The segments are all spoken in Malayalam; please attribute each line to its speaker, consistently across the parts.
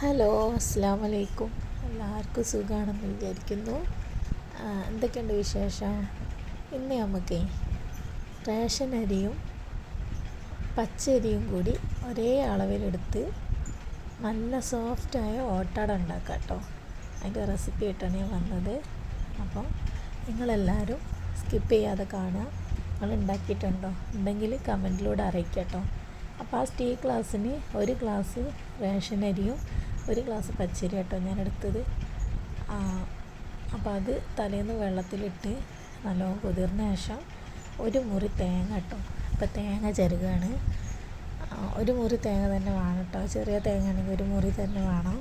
Speaker 1: ഹലോ അസ്സാം വലൈക്കും എല്ലാവർക്കും സുഖമാണെന്ന് വിചാരിക്കുന്നു. എന്തൊക്കെയുണ്ട് വിശേഷം? ഇന്ന് നമുക്ക് റേഷൻ അരിയും പച്ചരിയും കൂടി ഒരേ അളവിലെടുത്ത് നല്ല സോഫ്റ്റായ ഓട്ടാട ഉണ്ടാക്കാം കേട്ടോ. അതിന്റെ റെസിപ്പി ആയിട്ടാണ് ഞാൻ വന്നത്. അപ്പം നിങ്ങളെല്ലാവരും സ്കിപ്പ് ചെയ്യാതെ കാണുക. നിങ്ങൾ ഉണ്ടാക്കിയിട്ടുണ്ടോ? ഉണ്ടെങ്കിൽ കമന്റിലൂടെ അറിയിക്കാം കേട്ടോ. അപ്പോൾ ആ സ്റ്റീ ഗ്ലാസ്സിന് ഒരു ക്ലാസ് റേഷൻ അരിയും ഒരു ഗ്ലാസ് പച്ചരി കേട്ടോ ഞാൻ എടുത്തത് അപ്പോൾ അത് തലേന്ന് വെള്ളത്തിലിട്ട് നല്ലോണം കുതിർന്ന ശേഷം ഒരു മുറി തേങ്ങ കേട്ടോ. അപ്പോൾ തേങ്ങ ചെറുകാണ്. ഒരു മുറി തേങ്ങ തന്നെ വേണം കേട്ടോ. ചെറിയ തേങ്ങ ആണെങ്കിൽ ഒരു മുറി തന്നെ വേണം.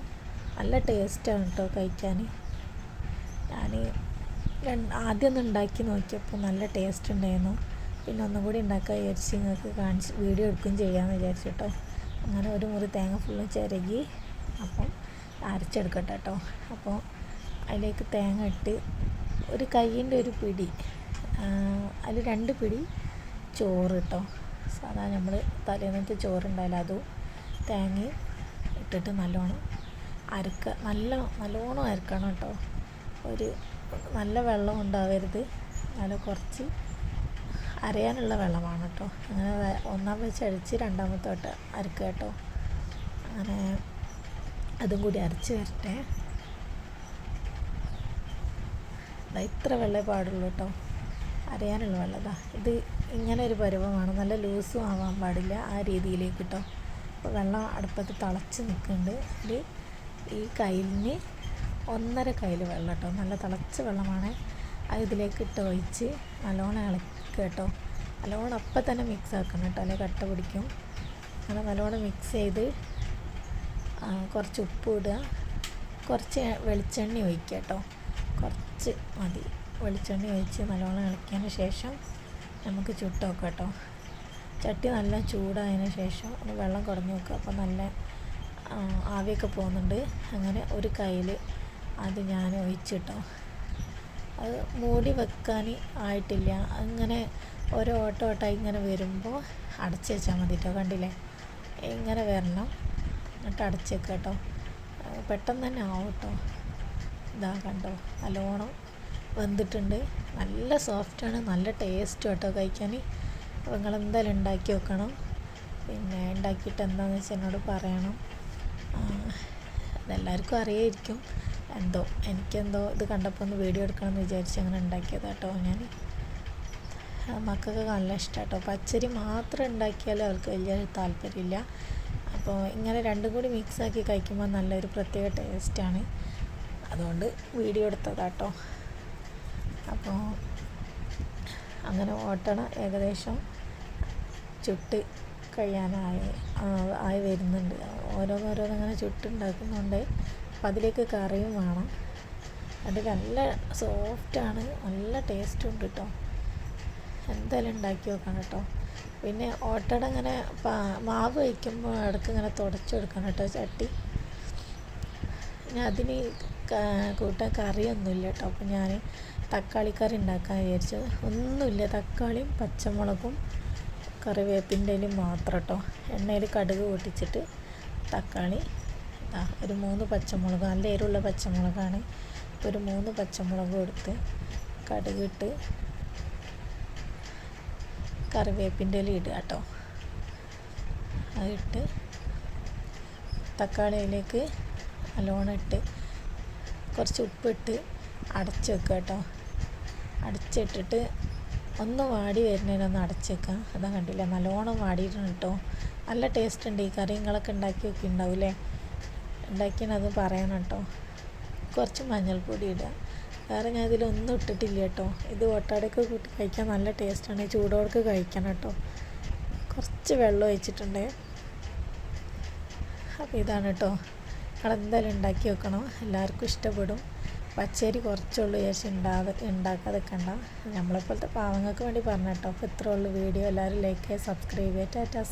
Speaker 1: നല്ല ടേസ്റ്റാണ് കേട്ടോ കഴിക്കാൻ. ഞാൻ ആദ്യം ഒന്ന് ഉണ്ടാക്കി നോക്കിയപ്പോൾ നല്ല ടേസ്റ്റ് ഉണ്ടായിരുന്നു. പിന്നെ ഒന്നും കൂടി ഉണ്ടാക്കാൻ വിചാരിച്ച് നിങ്ങൾക്ക് കാണിച്ച് വീഡിയോ എടുക്കുകയും ചെയ്യാമെന്ന് വിചാരിച്ചു കേട്ടോ. അങ്ങനെ ഒരു മുറി തേങ്ങ ഫുള്ളും ചിരകി അപ്പം അരച്ചെടുക്കട്ടെ കേട്ടോ. അപ്പോൾ അതിലേക്ക് തേങ്ങ ഇട്ട് ഒരു കയ്യിന്റെ ഒരു പിടി അതിൽ രണ്ട് പിടി ചോറ് കേട്ടോ സാധാരണ നമ്മൾ തലേന്നത്തെ ചോറുണ്ടായാലും അതും തേങ്ങയും ഇട്ടിട്ട് നല്ലോണം അരക്ക നല്ല നല്ലോണം അരക്കണം കേട്ടോ. ഒരു നല്ല വെള്ളം ഉണ്ടാവരുത് നല്ല കുറച്ച് അരയാനുള്ള വെള്ളമാണ് കേട്ടോ. അങ്ങനെ ഒന്നാം വെച്ച് അഴിച്ച് രണ്ടാമത്തെ തൊട്ട് അരക്കുക കേട്ടോ. അങ്ങനെ അതും കൂടി അരച്ച് വരട്ടെ. ഇത്ര വെള്ളമേ പാടുള്ളൂ കേട്ടോ അരയാനുള്ള വെള്ളതാ ഇത് ഇങ്ങനെ ഒരു പരുവമാണ്. നല്ല ലൂസും ആവാൻ പാടില്ല ആ രീതിയിലേക്ക് കേട്ടോ അപ്പോൾ വെള്ളം അടുപ്പത്ത് തിളച്ച് നിൽക്കുന്നുണ്ട്. അതിൽ ഈ കയ്യിലിന് ഒന്നര കയ്യിൽ വെള്ളം കേട്ടോ നല്ല തിളച്ച വെള്ളമാണ്. അത് ഇതിലേക്ക് ഇട്ട് ഒഴിച്ച് നല്ലോണം ഇളക്കുക കേട്ടോ നല്ലോണം അപ്പം തന്നെ മിക്സ് ആക്കണം കേട്ടോ അല്ലെങ്കിൽ കട്ട പിടിക്കും. അങ്ങനെ നല്ലോണം മിക്സ് ചെയ്ത് കുറച്ച് ഉപ്പ് ഇടുക. കുറച്ച് വെളിച്ചെണ്ണ ഒഴിക്കുക കേട്ടോ. കുറച്ച് മതി. വെളിച്ചെണ്ണ ഒഴിച്ച് നല്ലോണം ഇളക്കിയതിന് ശേഷം നമുക്ക് ചുട്ട് നോക്കാം കേട്ടോ. ചട്ടി നല്ല ചൂടായതിന് ശേഷം ഒന്ന് വെള്ളം കുറഞ്ഞ് നോക്കുക. അപ്പോൾ നല്ല ആവിയൊക്കെ പോകുന്നുണ്ട്. അങ്ങനെ ഒരു കയ്യിൽ അത് ഞാൻ ഒഴിച്ചിട്ടോ അത് മൂടി വെക്കാൻ ആയിട്ടില്ല. അങ്ങനെ ഓരോ ഓട്ടോ ഓട്ടമായി ഇങ്ങനെ വരുമ്പോൾ അടച്ച് വെച്ചാൽ മതി കേട്ടോ. കണ്ടില്ലേ? ഇങ്ങനെ വരണം. എന്നിട്ട് അടച്ചേക്ക് കേട്ടോ. പെട്ടെന്ന് തന്നെ ആവും കേട്ടോ. ഇതാ കണ്ടോ നല്ലോണം വെന്തിട്ടുണ്ട്. നല്ല സോഫ്റ്റാണ് നല്ല ടേസ്റ്റ് കേട്ടോ കഴിക്കാൻ നിങ്ങൾ എന്തായാലും ഉണ്ടാക്കി വെക്കണം. പിന്നെ ഉണ്ടാക്കിയിട്ട് എന്താണെന്ന് വെച്ചാൽ എന്നോട് പറയണം. അതെല്ലാവർക്കും അറിയായിരിക്കും. എന്തോ എനിക്കെന്തോ ഇത് കണ്ടപ്പോൾ ഒന്ന് വീഡിയോ എടുക്കണം എന്ന് വിചാരിച്ച് അങ്ങനെ ഉണ്ടാക്കിയത് കേട്ടോ ഞാൻ. മക്കൾക്ക് നല്ല ഇഷ്ടം കേട്ടോ. പച്ചരി മാത്രം ഉണ്ടാക്കിയാൽ അവർക്ക് വലിയ താല്പര്യമില്ല. അപ്പോൾ ഇങ്ങനെ രണ്ടും കൂടി മിക്സാക്കി കഴിക്കുമ്പോൾ നല്ലൊരു പ്രത്യേക ടേസ്റ്റാണ്. അതുകൊണ്ട് വീഡിയോ എടുത്തതാട്ടോ. അപ്പോൾ അങ്ങനെ ഓട്ടണ ഏകദേശം ചുട്ട് കഴിയാനായി ആയി വരുന്നുണ്ട്. ഓരോന്നോരോന്നങ്ങനെ ചുട്ടുണ്ടാക്കുന്നുണ്ട് അപ്പോൾ അതിലേക്ക് കറിയും വേണം. അത് നല്ല സോഫ്റ്റാണ്. നല്ല ടേസ്റ്റും ഉണ്ട് കേട്ടോ എന്തായാലും ഉണ്ടാക്കി നോക്കണം കേട്ടോ. പിന്നെ ഓട്ടട ഇങ്ങനെ മാവ് വയ്ക്കുമ്പോൾ ഇടയ്ക്ക് ഇങ്ങനെ തുടച്ചു കൊടുക്കണം കേട്ടോ ചട്ടി. പിന്നെ അതിന് കൂട്ടാൻ കറിയൊന്നുമില്ല കേട്ടോ. അപ്പോൾ ഞാൻ തക്കാളി കറി ഉണ്ടാക്കാൻ വിചാരിച്ചത് ഒന്നുമില്ല തക്കാളിയും പച്ചമുളകും കറിവേപ്പിന്റെ മാത്രം കേട്ടോ. എണ്ണയിൽ കടുക് പൊട്ടിച്ചിട്ട് തക്കാളി ഒരു മൂന്ന് പച്ചമുളക് നല്ല എരിവുള്ള പച്ചമുളകാണ്. ഒരു മൂന്ന് പച്ചമുളകും എടുത്ത് കടുകിട്ട് കറിവേപ്പിന്റെ ഇല ഇടുക കേട്ടോ. അതിട്ട് തക്കാളിയിലേക്ക് നല്ലോണം ഇട്ട് കുറച്ച് ഉപ്പിട്ട് അടച്ച് വെക്കുക കേട്ടോ. അടച്ചിട്ടിട്ട് ഒന്ന് വാടി വരുന്നതിനൊന്ന് അടച്ച് വെക്കാം അതാ കണ്ടില്ല? നല്ലോണം വാടിയിട്ടുണ്ട് കേട്ടോ. നല്ല ടേസ്റ്റ് ഉണ്ട്. ഈ കറി ഉണ്ടാക്കി വെക്കുന്നുണ്ടാവില്ലേ ഉണ്ടാക്കിയത് പറയണം കേട്ടോ. കുറച്ച് മഞ്ഞൾപ്പൊടി ഇടുക. വേറെ ഞാൻ ഇതിലൊന്നും ഇട്ടിട്ടില്ല കേട്ടോ. ഇത് ഓട്ടാടയ്ക്ക് കൂട്ടി കഴിക്കാൻ നല്ല ടേസ്റ്റാണ്. ചൂടോടൊക്കെ കഴിക്കണം കേട്ടോ. കുറച്ച് വെള്ളം ഒഴിച്ചിട്ടുണ്ട്. അപ്പോൾ ഇതാണ് കേട്ടോ. നിങ്ങളെന്തായാലും ഉണ്ടാക്കി വെക്കണം. എല്ലാവർക്കും ഇഷ്ടപ്പെടും. പച്ചരി കുറച്ചുള്ളൂ ചേച്ചി ഉണ്ടാതെ ഉണ്ടാക്കാതെ കണ്ട നമ്മളെപ്പോലത്തെ പാവങ്ങൾക്ക് വേണ്ടി പറഞ്ഞു കേട്ടോ. അപ്പോൾ ഇത്രേ ഉള്ളൂ വീഡിയോ. എല്ലാവരും ലൈക്ക് ചെയ്യുക സബ്സ്ക്രൈബ് ചെയ്യുക ടാറ്റാ